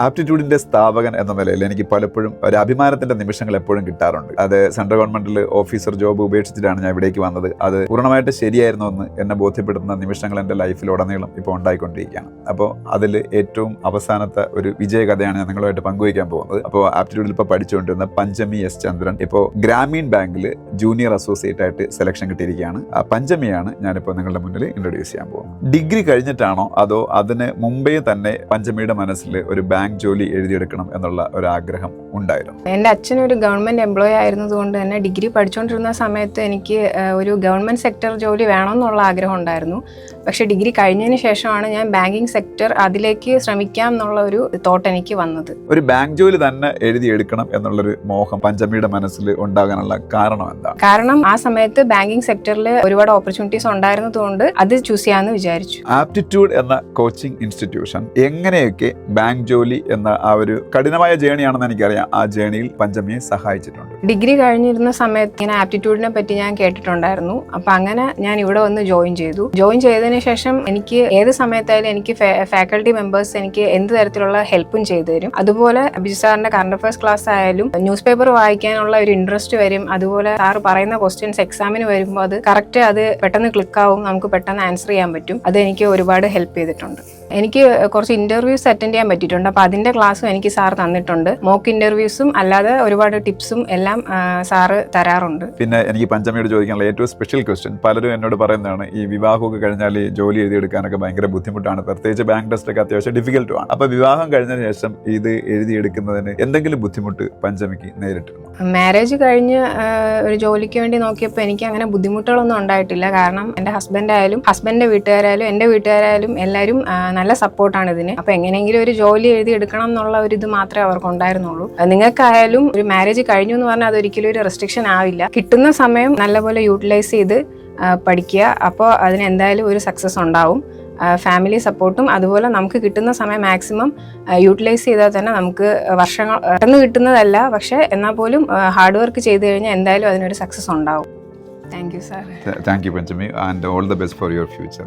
ആപ്റ്റിറ്റ്യൂഡിന്റെ സ്ഥാപകൻ എന്ന നിലയിൽ എനിക്ക് പലപ്പോഴും ഒരു അഭിമാനത്തിന്റെ നിമിഷങ്ങൾ എപ്പോഴും കിട്ടാറുണ്ട്. അത് സെൻട്രൽ ഗവൺമെന്റിൽ ഓഫീസർ ജോബ് ഉപേക്ഷിച്ചിട്ടാണ് ഞാൻ ഇവിടേക്ക് വന്നത്. അത് പൂർണമായിട്ട് ശരിയായിരുന്നു എന്ന് എന്നെ ബോധ്യപ്പെടുത്തുന്ന നിമിഷങ്ങൾ എന്റെ ലൈഫിൽ ഉടനീളം ഇപ്പോൾ ഉണ്ടായിക്കൊണ്ടിരിക്കുകയാണ്. അപ്പോൾ അതിൽ ഏറ്റവും അവസാനത്തെ ഒരു വിജയകഥയാണ് ഞാൻ നിങ്ങളുമായിട്ട് പങ്കുവയ്ക്കാൻ പോകുന്നത്. അപ്പോൾ ആപ്റ്റിറ്റ്യൂഡിൽ ഇപ്പോൾ പഠിച്ചുകൊണ്ടിരുന്ന പഞ്ചമി എസ് ചന്ദ്രൻ ഇപ്പോൾ ഗ്രാമീൺ ബാങ്കിൽ ജൂനിയർ അസോസിയേറ്റ് ആയിട്ട് സെലക്ഷൻ കിട്ടിയിരിക്കുകയാണ്. ആ പഞ്ചമിയാണ് ഞാനിപ്പോൾ നിങ്ങളുടെ മുന്നിൽ ഇൻട്രൊഡ്യൂസ് ചെയ്യാൻ പോകുന്നത്. ഡിഗ്രി കഴിഞ്ഞിട്ടാണോ അതോ അതിന് മുമ്പേ തന്നെ പഞ്ചമിയുടെ മനസ്സിൽ ഒരു ബാങ്ക് ജോലി എഴുതിയെടുക്കണം എന്നുള്ള ഒരു ആഗ്രഹം ഉണ്ടായിരുന്നു. എന്റെ അച്ഛൻ ഒരു ഗവൺമെന്റ് എംപ്ലോയി ആയിരുന്നതുകൊണ്ട് തന്നെ ഡിഗ്രി പഠിച്ചുകൊണ്ടിരുന്ന സമയത്ത് എനിക്ക് ഒരു ഗവൺമെന്റ് സെക്ടർ ജോലി വേണമെന്നുള്ള ആഗ്രഹം ഉണ്ടായിരുന്നു. പക്ഷേ ഡിഗ്രി കഴിഞ്ഞതിന് ശേഷമാണ് ഞാൻ ബാങ്കിങ് സെക്ടർ അതിലേക്ക് ശ്രമിക്കാം എന്നുള്ള ഒരു തോട്ട് എനിക്ക് വന്നത്. ഒരു ബാങ്ക് ജോലി തന്നെ എഴുതിയെടുക്കണം എന്നുള്ളൊരു മോഹം പഞ്ചമിയുടെ മനസ്സിൽ ഉണ്ടാകാനുള്ള കാരണം എന്താണ് കാരണം ആ സമയത്ത് ബാങ്കിങ് സെക്ടറിൽ ഒരുപാട് ഓപ്പർച്യൂണിറ്റീസ് ഉണ്ടായിരുന്നതുകൊണ്ട് അത് ചൂസ് ചെയ്യാമെന്ന് വിചാരിച്ചു. ആപ്റ്റിറ്റ്യൂഡ് എന്ന കോച്ചിങ് ഇൻസ്റ്റിറ്റ്യൂഷൻ എങ്ങനെയൊക്കെ ബാങ്ക് ജോലി എന്ന ആ ഒരു കഠിനമായ ജേണിയാണെന്ന് എനിക്കറിയാം. ആ ജേണിയിൽ പഞ്ചമിയെ സഹായിച്ചിട്ടുണ്ട്. ഡിഗ്രി കഴിഞ്ഞിരുന്ന സമയത്ത് ഇങ്ങനെ ആപ്റ്റിറ്റ്യൂഡിനെ പറ്റി ഞാൻ കേട്ടിട്ടുണ്ടായിരുന്നു. അപ്പൊ അങ്ങനെ ഞാൻ ഇവിടെ വന്ന് ജോയിൻ ചെയ്തു. ജോയിൻ ചെയ്തതിനു ശേഷം എനിക്ക് ഏത് സമയത്തായാലും എനിക്ക് ഫാക്കൽറ്റി മെമ്പേഴ്സ് എനിക്ക് എന്ത് തരത്തിലുള്ള ഹെൽപ്പും ചെയ്തു തരും. അതുപോലെ ബിജു സാറിന്റെ കറണ്ട് അഫയേഴ്സ് ക്ലാസ് ആയാലും ന്യൂസ് പേപ്പർ വായിക്കാനുള്ള ഒരു ഇൻട്രസ്റ്റ് വരും. അതുപോലെ സാർ പറയുന്ന ക്വസ്റ്റ്യൻസ് എക്സാമിന് വരുമ്പോൾ അത് കറക്റ്റ് അത് പെട്ടെന്ന് ക്ലിക്കാവും നമുക്ക് പെട്ടെന്ന് ആൻസർ ചെയ്യാൻ പറ്റും. അത് എനിക്ക് ഒരുപാട് ഹെൽപ്പ് ചെയ്തിട്ടുണ്ട്. എനിക്ക് കുറച്ച് ഇന്റർവ്യൂസ് അറ്റൻഡ് ചെയ്യാൻ പറ്റിയിട്ടുണ്ട്. അപ്പോൾ അതിന്റെ ക്ലാസ്സും എനിക്ക് സാർ തന്നിട്ടുണ്ട്. മോക്ക് ഇന്റർവ്യൂസും അല്ലാതെ ഒരുപാട് ടിപ്സും എല്ലാം സാറ് തരാറുണ്ട്. പിന്നെ എനിക്ക് പഞ്ചമിയോട് ചോദിക്കാനുള്ള ഏറ്റവും സ്പെഷ്യൽ ക്വസ്റ്റ്യൻ പലരും എന്നോട് പറയുന്നതാണ് ഈ വിവാഹമൊക്കെ കഴിഞ്ഞാൽ ഈ ജോലി എഴുതിയെടുക്കാനൊക്കെ ഭയങ്കര ബുദ്ധിമുട്ടാണ്. പ്രത്യേകിച്ച് ബാങ്ക് ടെസ്റ്റ് ഒക്കെ അത്യാവശ്യം ഡിഫിക്കൽട്ടുമാണ് അപ്പോൾ വിവാഹം കഴിഞ്ഞതിന് ശേഷം ഇത് എഴുതിയെടുക്കുന്നതിന് എന്തെങ്കിലും ബുദ്ധിമുട്ട് പഞ്ചമിക്ക് നേരിട്ടിരുന്നു? മാരേജ് കഴിഞ്ഞ് ഒരു ജോലിക്ക് വേണ്ടി നോക്കിയപ്പോൾ എനിക്ക് അങ്ങനെ ബുദ്ധിമുട്ടുകളൊന്നും ഉണ്ടായിട്ടില്ല. കാരണം എന്റെ ഹസ്ബൻഡായാലും ഹസ്ബൻഡിന്റെ വീട്ടുകാരായാലും എന്റെ വീട്ടുകാരായാലും എല്ലാവരും നല്ല സപ്പോർട്ടാണ് ഇതിന്. അപ്പോൾ എങ്ങനെയെങ്കിലും ഒരു ജോലി എഴുതി എടുക്കണം എന്നുള്ള ഒരു ഇത് മാത്രമേ അവർക്ക് ഉണ്ടായിരുന്നുള്ളൂ നിങ്ങൾക്കായാലും ഒരു മാരേജ് കഴിഞ്ഞു എന്ന് പറഞ്ഞാൽ അതൊരിക്കലും ഒരു റെസ്ട്രിക്ഷൻ ആവില്ല. കിട്ടുന്ന സമയം നല്ലപോലെ യൂട്ടിലൈസ് ചെയ്ത് പഠിക്കുക. അപ്പോൾ അതിന് എന്തായാലും ഒരു സക്സസ് ഉണ്ടാവും. ഫാമിലി സപ്പോർട്ടും അതുപോലെ നമുക്ക് കിട്ടുന്ന സമയം മാക്സിമം യൂട്ടിലൈസ് ചെയ്താൽ തന്നെ നമുക്ക് വർഷങ്ങൾ പെട്ടെന്ന് കിട്ടുന്നതല്ല. പക്ഷേ എന്നാൽ പോലും ഹാർഡ് വർക്ക് ചെയ്ത് കഴിഞ്ഞാൽ എന്തായാലും അതിനൊരു സക്സസ് ഉണ്ടാവും. Thank you sir thank you Panchami and all the best for your future